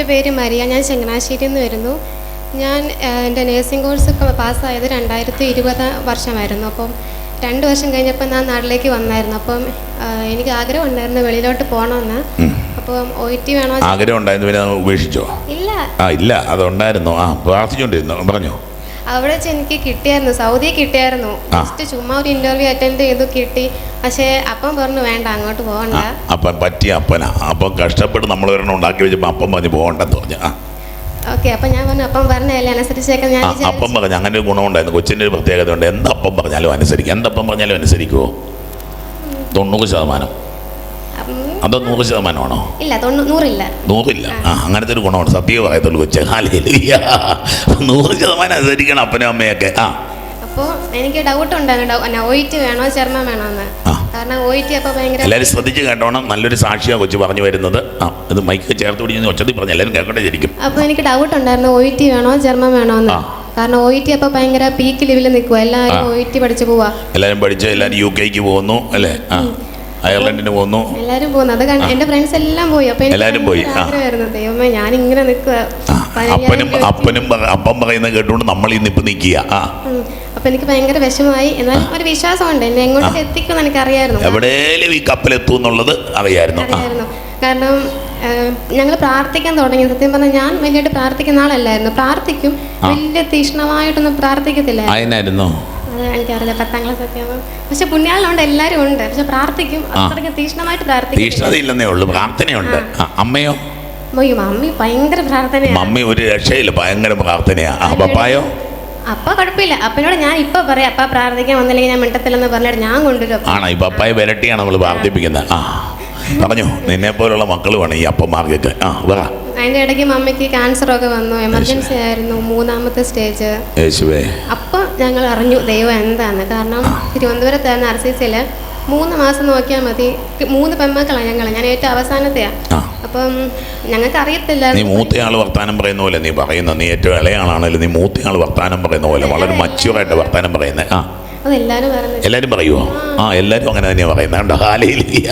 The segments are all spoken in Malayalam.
എന്റെ പേര് മരിയ ഞാൻ ചങ്ങനാശ്ശേരിയിൽ നിന്ന് വരുന്നു. ഞാൻ എന്റെ നേഴ്സിംഗ് കോഴ്സ് പാസ്സായത് രണ്ടായിരത്തി ഇരുപത് വർഷമായിരുന്നു. അപ്പം രണ്ട് വർഷം കഴിഞ്ഞപ്പോൾ ഞാൻ നാട്ടിലേക്ക് വന്നായിരുന്നു. അപ്പം എനിക്ക് ആഗ്രഹം ഉണ്ടായിരുന്നു വെളിയിലോട്ട് പോകണമെന്ന്. അപ്പം ഒ ടി വേണോ ആഗ്രഹം ഉണ്ടായിരുന്നു പിന്നെ ഉപേക്ഷിച്ചോ? ഇല്ല. ആ ഇല്ല അതുണ്ടായിരുന്നു. ആ പ്രാർത്ഥിച്ചുകൊണ്ടിരുന്നു. പറഞ്ഞോ? അവിടെ വെച്ച് എനിക്ക് കിട്ടിയായിരുന്നു സൗദി കിട്ടിയായിരുന്നു. ജസ്റ്റ് ചുമ്മാ ഒരു ഇന്റർവ്യൂ അറ്റൻഡ് ചെയ്തു കിട്ടി. പക്ഷേ അപ്പം പറഞ്ഞു വേണ്ട അങ്ങോട്ട് പോകണ്ട. അപ്പൻ അപ്പം പറ്റിയ അപ്പനാ. അപ്പം കഷ്ടപ്പെട്ട് നമ്മൾ ഒരെണ്ണം ഉണ്ടാക്കി വെച്ചപ്പോൾ അപ്പം പറഞ്ഞു പോകണ്ടെന്ന് പറഞ്ഞു. ആ. ഓക്കെ അപ്പം ഞാൻ പറഞ്ഞു അപ്പം പറഞ്ഞതല്ലേ ഞാൻ അപ്പം പറഞ്ഞ അങ്ങനെ ഒരു ഗുണമുണ്ടായിരുന്നു കൊച്ചിന്റെ ഒരു പ്രത്യേകത ഉണ്ട്. എന്തപ്പം പറഞ്ഞാലും അനുസരിക്കും. എന്തപ്പം പറഞ്ഞാലും അനുസരിക്കുമോ തൊണ്ണൂറ് ശതമാനം. അതോ നൂറ് ശതമാനമാണോ? ഇല്ല നൂറില്ല. നൂറില്ല. ആ. അങ്ങനത്തെ ഒരു ഗുണമാണ്. സത്യം പറയത്തുള്ളൂ കൊച്ചെ. നൂറ് ശതമാനം അനുസരിക്കണം അപ്പനും അമ്മയൊക്കെ. ആ. അപ്പോൾ എനിക്ക് ഡൗട്ട് ഉണ്ടായിരുന്നു. ഒ വേണോ വേണോ എന്ന് കാരണം ഓയിറ്റ് അപ്പോൾ ഭയങ്കര എല്ലാവരും ശ്രദ്ധിച്ച് കേട്ടോണം. നല്ലൊരു സാക്ഷിയാണ് കൊച്ചു പറഞ്ഞു വരുന്നത്. ആ ഇത് മൈക്ക് ചേർത്ത് പിടിച്ച് ഒച്ചത്തിൽ പറഞ്ഞു എല്ലാവരും കേൾക്കട്ടെ ശരിക്കും അപ്പോൾ എനിക്ക് ഡൗട്ട് ഉണ്ടായിരുന്നു. ഒ ടി വേണോ ജർമ്മൻ വേണോ എന്ന് കാരണം ഒ ടി അപ്പൊ ഭയങ്കര പീക്ക് ലെവലിൽ നിൽക്കുക എല്ലാവരും. ഒ ടി പഠിച്ചു പോവാ. എല്ലാവരും പഠിച്ച് എല്ലാവരും യു കെക്ക് പോകുന്നു അല്ലേ? ആ. അയർലൻഡിന് പോന്നു. എല്ലാരും പോകുന്നു അത് കണ്ട് എന്റെ ഫ്രണ്ട്സ് എല്ലാം പോയി. അപ്പോൾ എനിക്ക് എല്ലാവരും പോയി, ദൈവമേ ഞാൻ ഇങ്ങനെ നിൽക്കുക അപ്പനും അപ്പനും അപ്പൻ അപ്പം പറയുന്നത് കേട്ടുകൊണ്ട് നമ്മൾ ഇന്ന് ഇപ്പം നിൽക്കുക. ആ. അപ്പോൾ എനിക്ക് ഭയങ്കര വിഷമമായി. എന്നാൽ ഒരു വിശ്വാസമുണ്ട്. എന്നെ എങ്ങോട്ട് എത്തിക്കുമെന്ന് എനിക്കറിയായിരുന്നു. എവിടെയും ഈ കപ്പലെത്തും എന്നുള്ളത് അറിയായിരുന്നു. കാരണം ഞങ്ങൾ പ്രാർത്ഥിക്കാൻ തുടങ്ങി. സത്യം പറഞ്ഞാൽ ഞാൻ വലിയായിട്ട് പ്രാർത്ഥിക്കുന്ന ആളല്ലായിരുന്നു. പ്രാർത്ഥിക്കും. വലിയ തീക്ഷ്ണമായിട്ടൊന്നും പ്രാർത്ഥിക്കത്തില്ല അത് എനിക്കറിയില്ല പത്താം ക്ലാസ് ഒക്കെ ആവുമ്പോൾ പക്ഷെ പുണ്യാളുണ്ട് എല്ലാവരും ഉണ്ട്. പക്ഷെ പ്രാർത്ഥിക്കും. അത്രയ്ക്ക് തീക്ഷ്ണമായിട്ട് പ്രാർത്ഥിക്കും. തീഷ്ണതയില്ലെന്നേ ഉള്ളൂ. പ്രാർത്ഥനയുണ്ട്. ആ, അമ്മയോ? അയ്യോ മമ്മി ഭയങ്കര പ്രാർത്ഥനയാണ്. മമ്മി ഒരു രക്ഷയില്ല. ഭയങ്കര പ്രാർത്ഥനയാ. ആ പപ്പായോ? അപ്പ കുഴപ്പമില്ല. അപ്പനോട് ഞാൻ ഇപ്പൊ പറയാം. അപ്പ പ്രാർത്ഥിക്കാൻ വന്നില്ലെങ്കിൽ ഞാൻ മിണ്ടത്തില്ലെന്ന് പറഞ്ഞിട്ട് ഞാൻ കൊണ്ടുവരും ആണോ? ഈ പപ്പായ വിരട്ടിയാണ് നമ്മൾ പ്രാർത്ഥിപ്പിക്കുന്നത് ആ. പറഞ്ഞു നിന്നെ പോലുള്ള മക്കളുമാണ് ഈ അപ്പന്മാർക്കൊക്കെ. ആ പറ. അതിന്റെ ഇടയ്ക്ക് മമ്മിക്ക് ക്യാൻസർ ഒക്കെ വന്നു. എമർജൻസി ആയിരുന്നു. മൂന്നാമത്തെ സ്റ്റേജ് യേശുവേ. അപ്പം ഞങ്ങൾ അറിഞ്ഞു ദൈവം എന്താണെന്ന് കാരണം തിരുവനന്തപുരത്ത് ആർ സി സിയിൽ മൂന്ന് മാസം നോക്കിയാൽ മതി. മൂന്ന് പെൺമക്കളാണ് ഞങ്ങൾ ഞാൻ ഏറ്റവും അവസാനത്തെയാണ് അപ്പം ഞങ്ങൾക്ക് അറിയത്തില്ല നീ മൂത്തയാൾ വർത്താനം പറയുന്ന പോലെ നീ പറയുന്ന നീ ഏറ്റവും ഇളയാളാണല്ലോ നീ മൂത്തയാൾ വർത്താനം പറയുന്ന പോലെ വളരെ മച്ചുവറായിട്ട് വർത്താനം പറയുന്നത് ആ. എല്ലാവരും പറയുമോ ആ. എല്ലാവരും അങ്ങനെ തന്നെയാണ് പറയുന്നത് കണ്ടോ? ഹാലയിലില്ല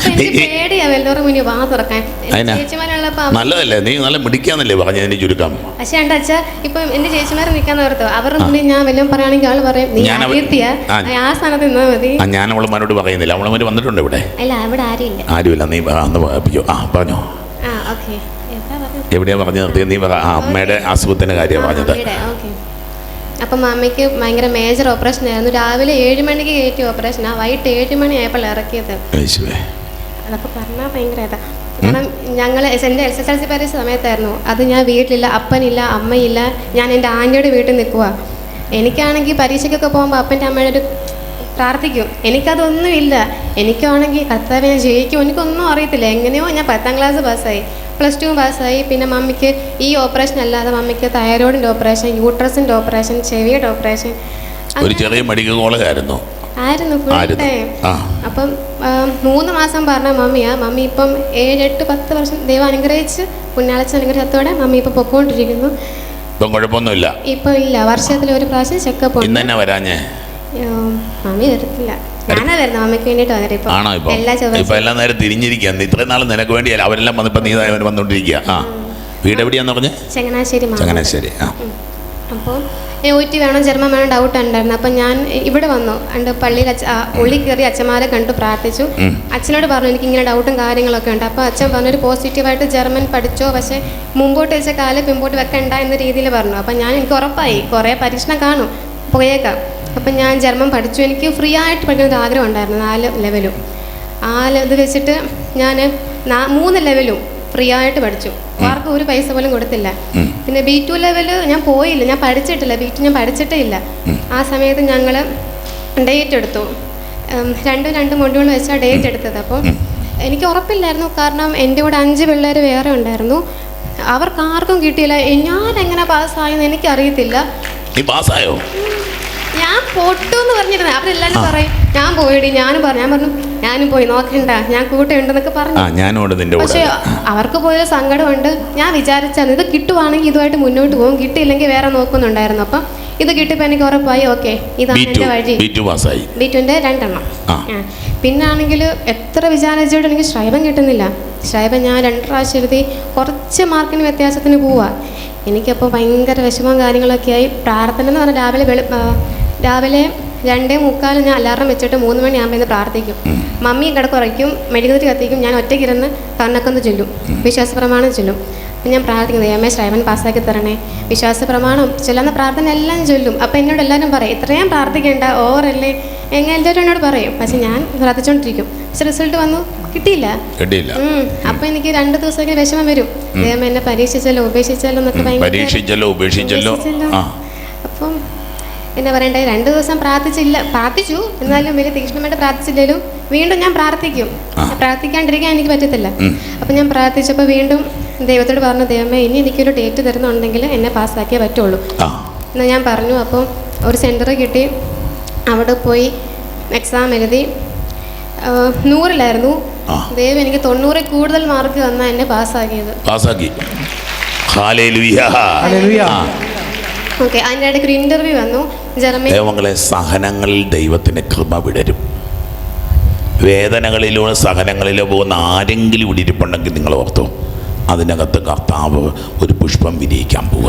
എന്റെ നല്ലതല്ലേ? നീ നല്ല മിടിക്കാന്നല്ലേ പറഞ്ഞു ചുരുക്കം പക്ഷെ അച്ഛാ അച്ഛ ഇപ്പം എന്റെ ചേച്ചിമാർ നിൽക്കാൻ ഓർത്തോ അവരുടെ മുന്നിൽ ഞാൻ വല്ലതും പറയുകയാണെങ്കിൽ ആൾ പറയും നീ അനിയത്തിയാ ആ. സ്ഥാനത്ത് നിന്നാ മതി. ഞാൻ അവളമാരോട് പറയുന്നില്ല. അവളമാര് വന്നിട്ടുണ്ട് ഇവിടെ. അല്ല അവിടെ ആരുമില്ല. ആരുമില്ല. നീ അന്ന് ആ പറഞ്ഞോ. ആ പറഞ്ഞത്? എവിടെയാ പറഞ്ഞു നിർത്തിയത് നീ പറ. അമ്മയുടെ അസുഖത്തിന്റെ കാര്യമാണ് പറഞ്ഞത്. അപ്പം മമ്മിക്ക് ഭയങ്കര മേജർ ഓപ്പറേഷൻ ആയിരുന്നു രാവിലെ ഏഴ് മണിക്ക് കയറ്റി ഓപ്പറേഷനാണ് വൈകിട്ട് ഏഴ് മണി ആയപ്പോൾ ഇറക്കിയത് അതൊക്കെ പറഞ്ഞാൽ ഭയങ്കര ഇതാ. കാരണം ഞങ്ങൾ എന്റെ എസ് എസ് എൽ സി പരീക്ഷ സമയത്തായിരുന്നു. അത് ഞാൻ വീട്ടിലില്ല അപ്പനില്ല അമ്മയില്ല ഞാൻ എന്റെ ആന്റിയുടെ വീട്ടിൽ നിൽക്കുക എനിക്കാണെങ്കിൽ പരീക്ഷയ്ക്കൊക്കെ പോകുമ്പോൾ അപ്പന്റെ അമ്മയുടെ ഒരു പ്രാർത്ഥിക്കും. എനിക്കതൊന്നുമില്ല. എനിക്കാണെങ്കിൽ കർത്താവ് ഞാൻ ജയിക്കും. എനിക്കൊന്നും അറിയത്തില്ല. എങ്ങനെയോ ഞാൻ പത്താം ക്ലാസ് പാസ്സായി. പ്ലസ് ടു പാസ്സായി. പിന്നെ മമ്മിക്ക് ഈ ഓപ്പറേഷൻ അല്ലാതെ മമ്മിക്ക് തൈറോയിഡിന്റെ ഓപ്പറേഷൻ യൂട്രസിന്റെ ഓപ്പറേഷൻ ചെവിയുടെ ഓപ്പറേഷൻ ഒരു ചെറിയ മെഡിക്കൽ കോളേജ് ആയിരുന്നു ഫുൾ ടൈം അപ്പം മൂന്ന് മാസം പറഞ്ഞ മമ്മിയാ മമ്മി ഇപ്പം ഏഴെട്ട് പത്ത് വർഷം ദൈവം അനുഗ്രഹിച്ച് പുണ്യാളച്ച അനുഗ്രഹത്തോടെ മമ്മി ഇപ്പം പൊക്കോണ്ടിരിക്കുന്നു. ഇപ്പം കുഴപ്പമൊന്നുമില്ല. ഇപ്പൊ ഇല്ല. വർഷത്തിൽ ഒരു പ്രാവശ്യം ചെക്കപ്പ് ഇന്ന് ഉണ്ട്. തന്നെ വരാഞ്ഞേ. മമ്മി വരത്തില്ല. ഞാനാ മമ്മിക്ക് ഇപ്പൊ. എല്ലാ ഇപ്പൊ? ചൊവ്വാഴ്ച. എല്ലാം നേരം തിരിഞ്ഞിരിക്കുക ഇത്രയും നാൾ നിനക്ക് വേണ്ടിയല്ല. അവരെല്ലാം വന്നിപ്പോ നീ ആ. വീട് എവിടെയാന്ന് പറഞ്ഞേ? ചങ്ങനാശ്ശേരി ചങ്ങനാശ്ശേരി. ആ. അപ്പോൾ ഒ ടി വേണം ജർമ്മൻ വേണം ഡൗട്ട് ഉണ്ടായിരുന്നു. അപ്പം ഞാൻ ഇവിടെ വന്നു. അണ്ട് പള്ളിയിൽ അച്ഛ ഉള്ളി കയറി അച്ഛന്മാരെ കണ്ടു പ്രാർത്ഥിച്ചു. അച്ഛനോട് പറഞ്ഞു എനിക്ക് ഇങ്ങനെ ഡൗട്ടും കാര്യങ്ങളൊക്കെ ഉണ്ട്. അപ്പോൾ അച്ഛൻ പറഞ്ഞൊരു പോസിറ്റീവായിട്ട് ജർമ്മൻ പഠിച്ചോ പക്ഷേ മുമ്പോട്ട് വെച്ച കാൽ പിമ്പോട്ട് വെക്കണ്ട എന്ന രീതിയിൽ പറഞ്ഞു. അപ്പം ഞാൻ എനിക്ക് ഉറപ്പായി. കുറേ പരീക്ഷണം കാണും. പോയേക്കാം. അപ്പം ഞാൻ ജർമ്മൻ പഠിച്ചു. എനിക്ക് ഫ്രീ ആയിട്ട് പഠിക്കുന്ന ഒരു ആഗ്രഹം ഉണ്ടായിരുന്നു നാല് ലെവലും ആ ഇത് വെച്ചിട്ട് ഞാൻ മൂന്ന് ലെവലും ഫ്രീ ആയിട്ട് പഠിച്ചു ആർക്കും ഒരു പൈസ പോലും കൊടുത്തില്ല. പിന്നെ ബി ടു ലെവൽ ഞാൻ പോയില്ല. ഞാൻ പഠിച്ചിട്ടില്ല. ബി ടു ഞാൻ പഠിച്ചിട്ടേ ഇല്ല. ആ സമയത്ത് ഞങ്ങൾ ഡേറ്റ് എടുത്തു. രണ്ടും രണ്ട് മൊഡ്യൂൾ വെച്ചാണ് ഡേറ്റ് എടുത്തത്. അപ്പോൾ എനിക്ക് ഉറപ്പില്ലായിരുന്നു. കാരണം എന്റെ കൂടെ അഞ്ച് പിള്ളേർ വേറെ ഉണ്ടായിരുന്നു. അവർക്ക് ആർക്കും കിട്ടിയില്ല. ഞാൻ എങ്ങനെ പാസ്സായെന്ന് എനിക്കറിയത്തില്ല. നീ പാസ്സായോ? ഞാൻ പൊട്ടു എന്ന് പറഞ്ഞിരുന്നത് അവരെല്ലാവരും പറയും ഞാൻ പോയിടി. ഞാനും പറഞ്ഞു ഞാൻ പറഞ്ഞു ഞാനും പോയി നോക്കണ്ട. ഞാൻ കൂട്ടുണ്ടെന്നൊക്കെ പറഞ്ഞു. ആ ഞാനോട് നിന്റെ കൂടെ പക്ഷേ അവർക്ക് പോയ സങ്കടമുണ്ട്. ഞാൻ വിചാരിച്ചാണ് ഇത് കിട്ടുവാണെങ്കിൽ ഇതുമായിട്ട് മുന്നോട്ട് പോകും. കിട്ടിയില്ലെങ്കിൽ വേറെ നോക്കുന്നുണ്ടായിരുന്നു. അപ്പം ഇത് കിട്ടിയപ്പോൾ എനിക്ക് ഉറപ്പായി ഓക്കെ ഇതാണ് എന്റെ വഴി. ബി ടു പാസ്സായി. ബിറ്റുന്റെ രണ്ടെണ്ണം. ആ. ആ. പിന്നെ ആണെങ്കിൽ എത്ര വിചാരിച്ചിട്ട് എനിക്ക് ശ്രൈവം കിട്ടുന്നില്ല. ശ്രൈവം ഞാൻ രണ്ട് പ്രാവശ്യം എഴുതി കുറച്ച് മാർക്കിന് വ്യത്യാസത്തിന് പോവാ. എനിക്കപ്പോൾ ഭയങ്കര വിഷമവും കാര്യങ്ങളൊക്കെ ആയി. പ്രാർത്ഥന എന്ന് പറഞ്ഞാൽ രാവിലെ വെളു രാവിലെ രണ്ടേ മുക്കാൽ ഞാൻ അലാറം വെച്ചിട്ട് മൂന്ന് മണിയാകുമ്പോൾ ഇന്ന് പ്രാർത്ഥിക്കും. മമ്മി കിടക്കുറയ്ക്കും മെഴുകുതിരി കത്തിക്കും ഞാൻ ഒറ്റയ്ക്കിരുന്ന് കണ്ണക്കൊന്ന് ചൊല്ലും. വിശ്വാസ പ്രമാണം ചൊല്ലും. അപ്പം ഞാൻ പ്രാർത്ഥിക്കുന്നത് എം എ ശ്രൈവൻ പാസ്സാക്കി തരണേ. വിശ്വാസ പ്രമാണം ചൊല്ലുന്ന പ്രാർത്ഥന എല്ലാം ചൊല്ലും. അപ്പം എന്നോട് എല്ലാവരും പറയും ഇത്രയും പ്രാർത്ഥിക്കേണ്ട ഓവറല്ലേ? എങ്ങനെ എല്ലാവരും എന്നോട് പറയും. പക്ഷെ ഞാൻ പ്രാർത്ഥിച്ചുകൊണ്ടിരിക്കും പക്ഷെ റിസൾട്ട് വന്നു. കിട്ടിയില്ല. കിട്ടിയില്ല. അപ്പൊ എനിക്ക് രണ്ട് ദിവസമൊക്കെ വിഷമം വരും. ദൈവം എന്നെ പരീക്ഷിച്ചല്ലോ ഉപേക്ഷിച്ചല്ലോ എന്നൊക്കെ പരീക്ഷിച്ചല്ലോ ഉപേക്ഷിച്ചല്ലോ. എന്താ പറയണ്ടേ? രണ്ട് ദിവസം പ്രാർത്ഥിച്ചില്ല. പ്രാർത്ഥിച്ചു. എന്നാലും വലിയ തീക്ഷ്ണമായിട്ട് പ്രാർത്ഥിച്ചില്ലെങ്കിലും വീണ്ടും ഞാൻ പ്രാർത്ഥിക്കും. പ്രാർത്ഥിക്കാണ്ടിരിക്കാൻ എനിക്ക് പറ്റത്തില്ല. അപ്പം ഞാൻ പ്രാർത്ഥിച്ചപ്പോൾ വീണ്ടും ദൈവത്തോട് പറഞ്ഞു ദൈവമേ ഇനി എനിക്കൊരു ഡേറ്റ് തരുന്നുണ്ടെങ്കിൽ എന്നെ പാസ്സാക്കിയേ പറ്റുള്ളൂ. എന്നാൽ ഞാൻ പറഞ്ഞു. അപ്പം ഒരു സെന്റർ കിട്ടി. അവിടെ പോയി എക്സാം എഴുതി. നൂറിലായിരുന്നു. ദൈവം എനിക്ക് തൊണ്ണൂറിൽ കൂടുതൽ മാർക്ക് തന്നാൽ എന്നെ പാസ്സാക്കിയത്. പാസ്സാക്കി. ഓക്കെ അതിന്റെ ഇടയ്ക്ക് ഒരു ഇന്റർവ്യൂ വന്നു. ദൈവങ്ങളെ സഹനങ്ങളിൽ ദൈവത്തിന് കൃപ വിടരും. വേദനകളിലോ സഹനങ്ങളിലോ പോകുന്ന ആരെങ്കിലും ഇവിടെ ഇരിപ്പുണ്ടെങ്കിൽ നിങ്ങൾ ഓർത്തു അതിനകത്ത് കർത്താവ് ഒരു പുഷ്പം വിരിയിക്കാൻ പോകും.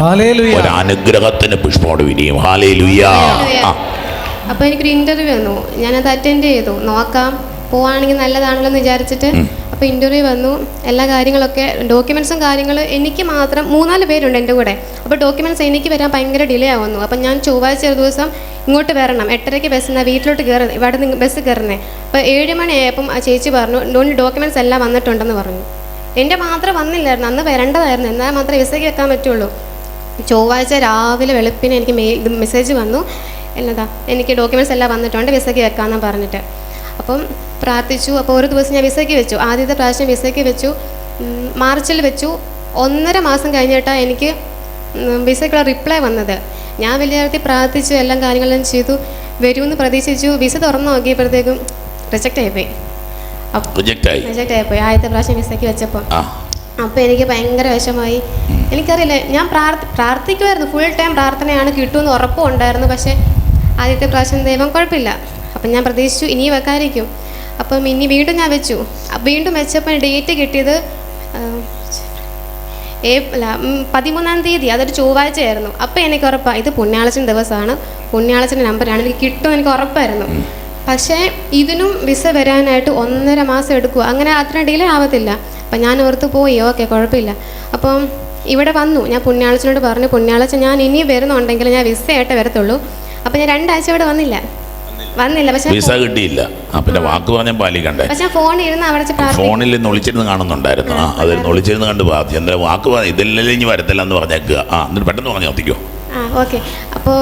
ഒരു അനുഗ്രഹത്തിന് പുഷ്പമോട് വിരിയും. ഹാലേ ലുയ്യ അപ്പൊ അപ്പോൾ എനിക്കൊരു ഇന്റർവ്യൂ വന്നു. ഞാനത് അറ്റൻഡ് ചെയ്തു. നോക്കാം. പോവാണെങ്കിൽ നല്ലതാണല്ലോ എന്ന് വിചാരിച്ചിട്ട് അപ്പോൾ ഇന്റർവ്യൂ വന്നു. എല്ലാ കാര്യങ്ങളൊക്കെ ഡോക്യുമെൻസും കാര്യങ്ങൾ എനിക്ക് മാത്രം മൂന്നാൽ പേരുണ്ട് എന്റെ കൂടെ. അപ്പോൾ ഡോക്യുമെന്റ്സ് എനിക്ക് വരാൻ ഭയങ്കര ഡിലേ ആവുന്നു. അപ്പോൾ ഞാൻ ചൊവ്വാഴ്ച ഒരു ദിവസം ഇങ്ങോട്ട് വരണം. എട്ടരയ്ക്ക് ബസ്സിന് വീട്ടിലോട്ട് കയറി ഇവിടെ നിന്ന് ബസ് കയറുന്നത് അപ്പോൾ ഏഴ് മണിയായപ്പം ആ ചേച്ചി പറഞ്ഞു ഡോണ്ട് ഡോക്യുമെന്റ്സ് എല്ലാം വന്നിട്ടുണ്ടെന്ന് പറഞ്ഞു. എന്റെ മാത്രം വന്നില്ലായിരുന്നു. അന്ന് വരേണ്ടതായിരുന്നു. എന്നാൽ മാത്രമേ വിസയ്ക്ക് വെക്കാൻ പറ്റുള്ളൂ. ചൊവ്വാഴ്ച രാവിലെ വെളുപ്പിന് എനിക്ക് മെസ്സേജ് വന്നു. എന്നതാ എനിക്ക് ഡോക്യുമെന്റ്സ് എല്ലാം വന്നിട്ടുണ്ട്. വിസയ്ക്ക് വെക്കാമെന്ന് പറഞ്ഞിട്ട്. അപ്പം പ്രാർത്ഥിച്ചു. അപ്പോൾ ഒരു ദിവസം ഞാൻ വിസയ്ക്ക് വെച്ചു. ആദ്യത്തെ പ്രാവശ്യം വിസയ്ക്ക് വെച്ചു. മാർച്ചിൽ വെച്ചു. ഒന്നര മാസം കഴിഞ്ഞിട്ടാണ് എനിക്ക് വിസയ്ക്കുള്ള റിപ്ലൈ വന്നത്. ഞാൻ വലിയ കാര്യത്തിൽ പ്രാർത്ഥിച്ചു എല്ലാം കാര്യങ്ങളെല്ലാം ചെയ്തു. വരുമെന്ന് പ്രതീക്ഷിച്ചു. വിസ തുറന്നു നോക്കിയപ്പോഴത്തേക്കും റിജക്റ്റ് ആയിപ്പോയി. റിജക്റ്റ് ആയിപ്പോയി. ആദ്യത്തെ പ്രാവശ്യം വിസയ്ക്ക് വെച്ചപ്പോൾ. അപ്പം അപ്പോൾ എനിക്ക് ഭയങ്കര വിഷമമായി. എനിക്കറിയില്ല ഞാൻ പ്രാർത്ഥി പ്രാർത്ഥിക്കുമായിരുന്നു. ഫുൾ ടൈം പ്രാർത്ഥനയാണ് കിട്ടുമെന്ന് ഉറപ്പുണ്ടായിരുന്നു പക്ഷേ ആദ്യത്തെ പ്രാവശ്യം ദൈവം കുഴപ്പമില്ല. അപ്പം ഞാൻ പ്രതീക്ഷിച്ചു ഇനി വെക്കാതിരിക്കും. അപ്പം ഇനി വീണ്ടും ഞാൻ വെച്ചു. വീണ്ടും വെച്ചപ്പോൾ ഡേറ്റ് കിട്ടിയത് ഏപ്രിൽ പതിമൂന്നാം തീയതി. അതൊരു ചൊവ്വാഴ്ചയായിരുന്നു. അപ്പോൾ എനിക്ക് ഉറപ്പാണ് ഇത് പുണ്യാളച്ചൻ ദിവസമാണ്. പുണ്യാളച്ചന്റെ നമ്പറാണ് എനിക്ക് കിട്ടും എനിക്ക് ഉറപ്പായിരുന്നു. പക്ഷേ ഇതിനും വിസ വരാനായിട്ട് ഒന്നര മാസം എടുക്കുക. അങ്ങനെ അത്ര ഡിലേ ആവത്തില്ല. അപ്പം ഞാൻ ഓർത്ത് പോയി ഓക്കെ കുഴപ്പമില്ല. അപ്പം ഇവിടെ വന്നു. ഞാൻ പുണ്യാളച്ചനോട് പറഞ്ഞു പുണ്യാളച്ചൻ ഞാൻ ഇനി വരുന്നുണ്ടെങ്കിൽ ഞാൻ വിസയായിട്ട് വരത്തുള്ളൂ. അപ്പം ഞാൻ രണ്ടാഴ്ച ഇവിടെ വന്നില്ല. വന്നില്ല. പക്ഷേ വിസ കിട്ടിയില്ല. ആ പിന്നെ വാക്ക് പറഞ്ഞാൽ പാലിക്കണ്ടേ? പക്ഷെ ഫോണിൽ ഇരുന്ന് അവിടെ ഫോണിൽ ഒളിച്ചിരുന്ന് കാണുന്നുണ്ടായിരുന്നു. ആ അതിൽ ഒളിച്ചിരുന്ന് കണ്ട് പ്രാർത്ഥിച്ചു. എന്തായാലും വാക്ക് പറഞ്ഞ ഇതില്ലല്ലേ ഇനി വരത്തില്ല എന്ന് പറഞ്ഞേക്കുക. ആ എന്നിട്ട് പെട്ടെന്ന് പറഞ്ഞു നിർത്തിക്കോ ആ ഓക്കെ അപ്പോൾ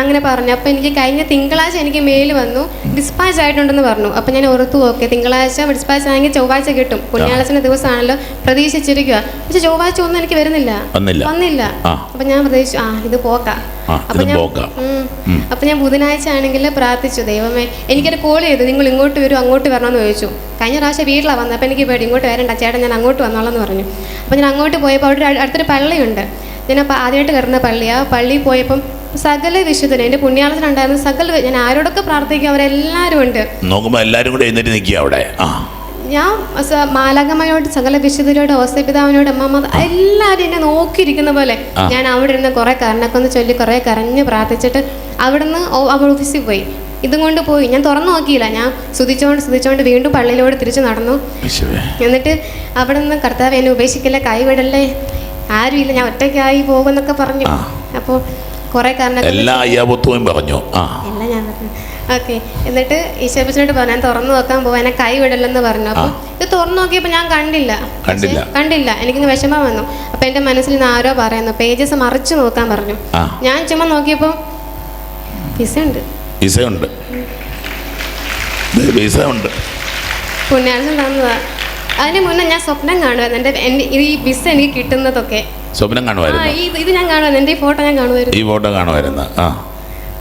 അങ്ങനെ പറഞ്ഞു. അപ്പോൾ എനിക്ക് കഴിഞ്ഞ തിങ്കളാഴ്ച എനിക്ക് മെയിൽ വന്നു. ഡിസ്പാച്ച് ആയിട്ടുണ്ടെന്ന് പറഞ്ഞു. അപ്പോൾ ഞാൻ ഓർത്തു ഓക്കെ തിങ്കളാഴ്ച ഡിസ്പാച്ച് ആണെങ്കിൽ ചൊവ്വാഴ്ച കിട്ടും. പുണ്യാളച്ചന്റെ ദിവസമാണല്ലോ പ്രതീക്ഷിച്ചിരിക്കുക. പക്ഷെ ചൊവ്വാഴ്ച ഒന്നും എനിക്ക് വരുന്നില്ല. വന്നില്ല. അപ്പം ഞാൻ പ്രതീക്ഷിച്ചു ആ ഇത് പോക്കാം. അപ്പം അപ്പോൾ ഞാൻ അപ്പം ഞാൻ ബുധനാഴ്ച ആണെങ്കിൽ പ്രാർത്ഥിച്ചു ദൈവമേ എനിക്കൊരു കോൾ ചെയ്തു. നിങ്ങൾ ഇങ്ങോട്ട് വരും അങ്ങോട്ട് വരണമെന്ന് ചോദിച്ചു. കഴിഞ്ഞ പ്രാവശ്യം വീട്ടിലാണ് വന്നത്. അപ്പോൾ എനിക്ക് പേടി ഇങ്ങോട്ട് വരണ്ട. ചേട്ടൻ ഞാൻ അങ്ങോട്ട് വന്നോളാം എന്ന് പറഞ്ഞു. അപ്പോൾ ഞാൻ അങ്ങോട്ട് പോയപ്പോൾ അവിടെ അടുത്തൊരു പള്ളിയുണ്ട്. ഞാൻ അപ്പോൾ ആദ്യമായിട്ട് കയറുന്ന പള്ളിയാണ് പള്ളിയിൽ പോയപ്പം സകല വിശുദ്ധന എന്റെ പുണ്യാളത്തിനുണ്ടായിരുന്ന സകല ഞാൻ ആരോടൊക്കെ പ്രാർത്ഥിക്കും അവരെല്ലാവരും ഉണ്ട്. നോക്കുമ്പോൾ എല്ലാരും കൂടെ എഴുന്നേറ്റ് നിൽക്കുക അവിടെ. ഞാൻ മാലാകമായോട് മാലാകമ്മയോട് സകല വിശുദ്ധരോട് ഓസപിതാവിനോട് അമ്മമ്മ എല്ലാവരും എന്നെ നോക്കിയിരിക്കുന്ന പോലെ ഞാൻ അവിടെ ഇരുന്ന് കുറേ കരണക്കൊന്ന് ചൊല്ലി കുറെ കരഞ്ഞ് പ്രാർത്ഥിച്ചിട്ട് അവിടുന്ന് അവിടെ ഓഫീസിൽ പോയി. ഇതും കൊണ്ട് പോയി. ഞാൻ തുറന്നു നോക്കിയില്ല. ഞാൻ സ്തുതിച്ചോണ്ട് സ്തുതിച്ചോണ്ട് വീണ്ടും പള്ളിയിലോട് തിരിച്ചു നടന്നു. എന്നിട്ട് അവിടെ നിന്ന് കർത്താവ് എന്നെ ഉപേക്ഷിക്കില്ല കൈവിടല്ലേ? ആരുമില്ല ഞാൻ ഒറ്റയ്ക്കായി പോകുമെന്നൊക്കെ പറഞ്ഞു. അപ്പോൾ കുറേ കാരണം എല്ലാ അയ്യാപത്വവും പറഞ്ഞു. ആ. എല്ലാം ഞാൻ പറഞ്ഞു. ഓക്കെ. എന്നിട്ട് ഈശ്വരപ്പച്ചനോട് പറഞ്ഞു ഞാൻ തുറന്നു നോക്കാൻ പോവാൻ എന്നെ കൈ വിടലെന്ന് പറഞ്ഞു. അപ്പോൾ ഇത് തുറന്നു നോക്കിയപ്പോൾ ഞാൻ കണ്ടില്ല. കണ്ടില്ല. കണ്ടില്ല. എനിക്കിന്ന് വിഷമം വന്നു. അപ്പം എന്റെ മനസ്സിൽ നിന്ന് ആരോ പറയുന്നു. പേജസ് മറിച്ചു നോക്കാൻ പറഞ്ഞു. ഞാൻ ചുമ്മാ നോക്കിയപ്പോൾ പിസയുണ്ട്. ഉണ്ട് വിസ ഉണ്ട് വിസ ഉണ്ട് പുണ്യാഴ്ച തന്നതാ. അതിന് മുന്നേ ഞാൻ സ്വപ്നം കാണുമായിരുന്നു എന്റെ എന്റെ ഈ വിസ എനിക്ക് കിട്ടുന്നതൊക്കെ. സ്വപ്നം ആ കാണുമായിരുന്നു ഈ ഇത് ഞാൻ കാണുമായിരുന്നു എന്റെ ഈ ഫോട്ടോ ഞാൻ കാണുവായിരുന്നു. ഈ ഫോട്ടോ കാണുവായിരുന്നു. ആ.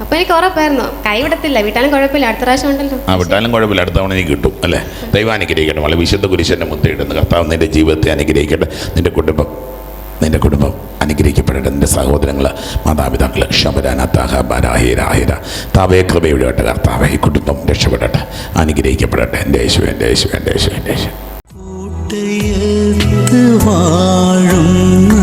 അപ്പോൾ എനിക്ക് ഉറപ്പായിരുന്നു. കൈവിടത്തില്ല. വിട്ടാലും കുഴപ്പമില്ല. അടുത്ത പ്രാവശ്യം ഉണ്ടല്ലോ. ആ വിട്ടാലും കുഴപ്പമില്ല. അടുത്ത തവണ നീ കിട്ടും. അല്ലേ? ദൈവം അനുഗ്രഹിക്കട്ടെ വളരെ വിശുദ്ധ കുരിശന്റെ മുത്തയിടുന്നു കർത്താവ് നിന്റെ ജീവിതത്തെ അനുഗ്രഹിക്കട്ടെ. നിന്റെ കുടുംബം നിന്റെ കുടുംബം അനുഗ്രഹിക്കപ്പെടട്ടെ. നിന്റെ സഹോദരങ്ങൾ മാതാപിതാക്കൾ ക്ഷമരാനാത്താഹ ബരാഹിരാഹിര താവേ കൃപയുടെ കർത്താവ്. ഈ കുടുംബം രക്ഷപ്പെടട്ടെ. അനുഗ്രഹിക്കപ്പെടട്ടെ. എന്റെ യേശു എന്റെ യേശു എന്റെ യേശു എന്റെ യേശു வாழும்